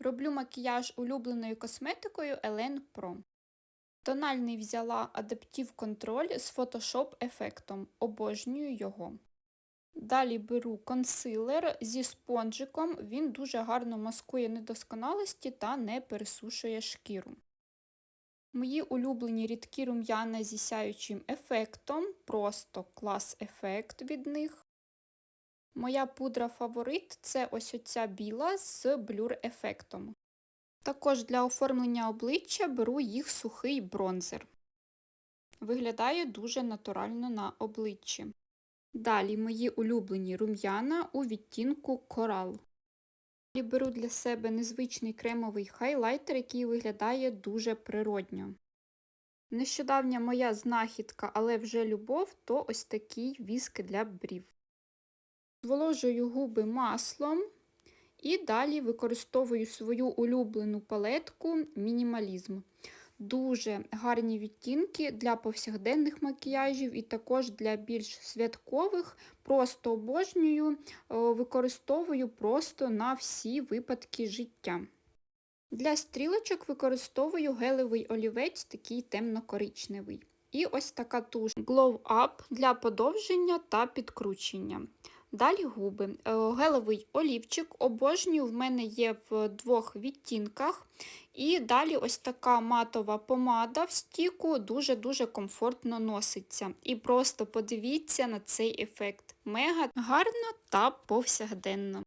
Роблю макіяж улюбленою косметикою Елен Pro. Тональний взяла Adaptive Control з Photoshop ефектом. Обожнюю його. Далі беру консилер зі спонжиком. Він дуже гарно маскує недосконалості та не пересушує шкіру. Мої улюблені рідкі рум'яна зі сяючим ефектом. Просто клас ефект від них. Моя пудра фаворит це ось оця біла з блюр ефектом. Також для оформлення обличчя беру їх сухий бронзер. Виглядає дуже натурально на обличчі. Далі мої улюблені рум'яна у відтінку корал. Далі беру для себе незвичний кремовий хайлайтер, який виглядає дуже природньо. Нещодавня моя знахідка, але вже любов, то ось такий віск для брів. Зволожую губи маслом і далі використовую свою улюблену палетку мінімалізм. Дуже гарні відтінки для повсякденних макіяжів і також для більш святкових. Просто обожнюю, використовую просто на всі випадки життя. Для стрілочок використовую гелевий олівець, такий темно-коричневий. І ось така туш Glow Up для подовження та підкручення. Далі губи. Гелевий олівчик, обожнюю, в мене є в двох відтінках. І далі ось така матова помада в стіку дуже-дуже комфортно носиться. І просто подивіться на цей ефект. Мега гарно та повсякденно.